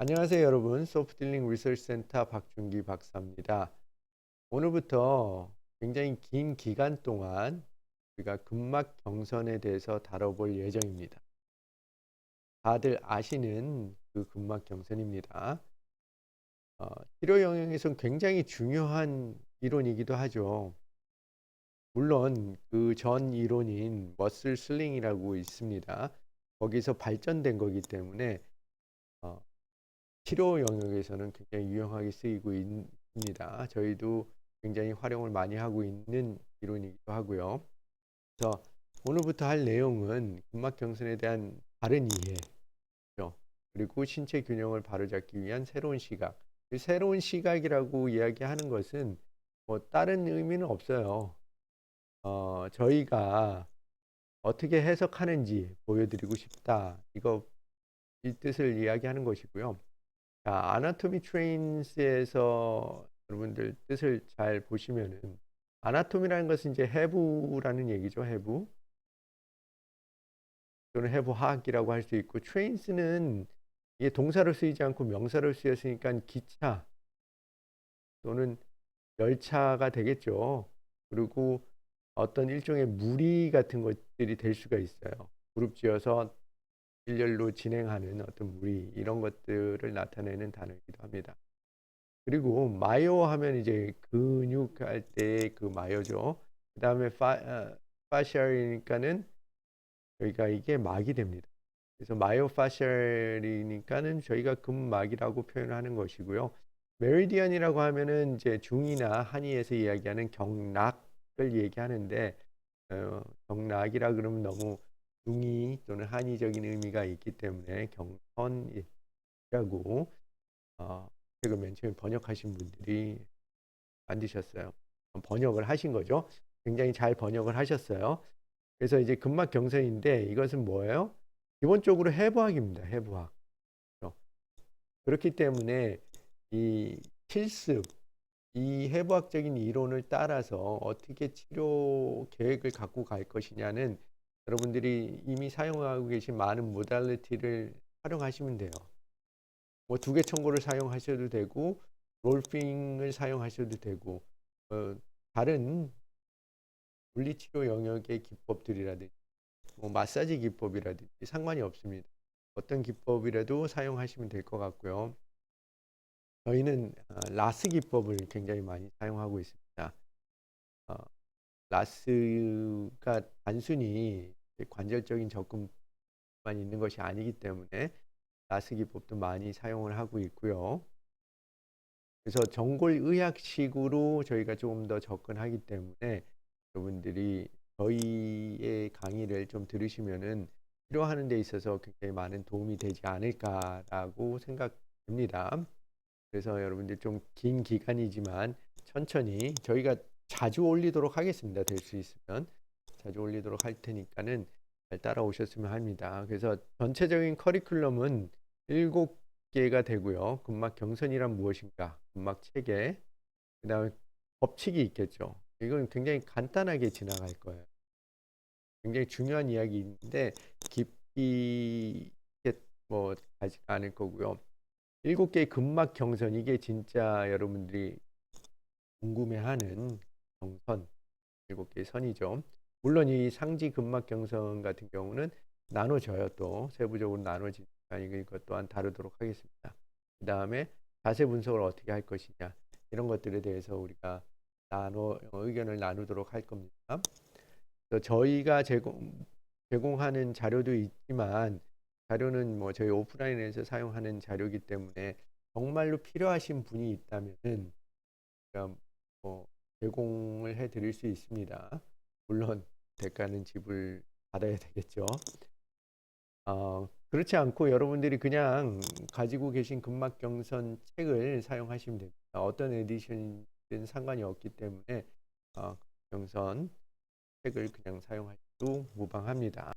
안녕하세요 여러분 소프트딜링 리서치 센터 박준기 박사입니다. 오늘부터 굉장히 긴 기간 동안 우리가 근막 경선에 대해서 다뤄볼 예정입니다. 다들 아시는 그 근막 경선입니다. 어, 치료 영역에선 굉장히 중요한 이론이기도 하죠. 물론 그 전 이론인 머슬 슬링이라고 있습니다. 거기서 발전된 거기 때문에 어, 치료 영역에서는 굉장히 유용하게 쓰이고 있습니다. 저희도 굉장히 활용을 많이 하고 있는 이론이기도 하고요. 그래서 오늘부터 할 내용은 근막 경선에 대한 바른 이해, 그리고 신체 균형을 바로잡기 위한 새로운 시각. 새로운 시각이라고 이야기하는 것은 뭐 다른 의미는 없어요. 어, 저희가 어떻게 해석하는지 보여드리고 싶다. 이거 이 뜻을 이야기하는 것이고요. 자, 아나토미 트레인스에서 여러분들 뜻을 잘 보시면은 아나토미라는 것은 이제 해부라는 얘기죠. 해부 또는 해부학이라고 할 수 있고 트레인스는 이게 동사로 쓰이지 않고 명사로 쓰였으니까 기차 또는 열차가 되겠죠. 그리고 어떤 일종의 무리 같은 것들이 될 수가 있어요. 그룹 지어서 일렬로 진행하는 어떤 무리 이런 것들을 나타내는 단어이기도 합니다. 그리고 마요 하면 이제 근육 할 때 그 마요죠. 그 다음에 파, 어, 파셜이니까는 여기가 이게 막이 됩니다. 그래서 마요파셜이니까는 저희가 근막이라고 표현하는 것이고요. 메리디안이라고 하면은 이제 중이나 한의에서 이야기하는 경락을 얘기하는데 어, 경락이라 그러면 너무 중의 또는 한의적인 의미가 있기 때문에 경선이라고 어, 책을 맨 처음에 번역하신 분들이 만드셨어요. 번역을 하신 거죠. 굉장히 잘 번역을 하셨어요. 그래서 이제 근막 경선인데 이것은 뭐예요? 기본적으로 해부학입니다. 해부학. 그렇기 때문에 이 실습, 이 해부학적인 이론을 따라서 어떻게 치료 계획을 갖고 갈 것이냐는 여러분들이 이미 사용하고 계신 많은 모달리티를 활용하시면 돼요. 뭐 두 개 청구를 사용하셔도 되고 롤핑을 사용하셔도 되고 어, 다른 물리치료 영역의 기법들이라든지 뭐 마사지 기법이라든지 상관이 없습니다. 어떤 기법이라도 사용하시면 될 것 같고요. 저희는 어, 라스 기법을 굉장히 많이 사용하고 있습니다. 어, 라스가 단순히 관절적인 접근만 있는 것이 아니기 때문에 라스 기법도 많이 사용을 하고 있고요. 그래서 정골의학식으로 저희가 조금 더 접근하기 때문에 여러분들이 저희의 강의를 좀 들으시면은 치료하는 데 있어서 굉장히 많은 도움이 되지 않을까라고 생각됩니다. 그래서 여러분들 좀 긴 기간이지만 천천히 저희가 자주 올리도록 하겠습니다. 될 수 있으면 자주 올리도록 할 테니까는 잘 따라오셨으면 합니다. 그래서 전체적인 커리큘럼은 일곱 개가 되고요. 근막 경선이란 무엇인가? 근막 체계. 그다음에 법칙이 있겠죠. 이건 굉장히 간단하게 지나갈 거예요. 굉장히 중요한 이야기인데 깊이 뭐 가지 않을 거고요. 일곱 개의 근막 경선 이게 진짜 여러분들이 궁금해하는 경선 일곱 개의 선이죠. 물론 이 상지 근막 경선 같은 경우는 나눠져요 또 세부적으로 나눠지니까 이것 또한 다루도록 하겠습니다. 그 다음에 자세 분석을 어떻게 할 것이냐 이런 것들에 대해서 우리가 나눠 의견을 나누도록 할 겁니다. 저희가 제공, 제공하는 자료도 있지만 자료는 뭐 저희 오프라인에서 사용하는 자료이기 때문에 정말로 필요하신 분이 있다면은 뭐 제공을 해 드릴 수 있습니다. 물론 대가는 지불 받아야 되겠죠. 어, 그렇지 않고 여러분들이 그냥 가지고 계신 근막경선 책을 사용하시면 됩니다. 어떤 에디션든 상관이 없기 때문에 어, 경선 책을 그냥 사용하셔도 무방합니다.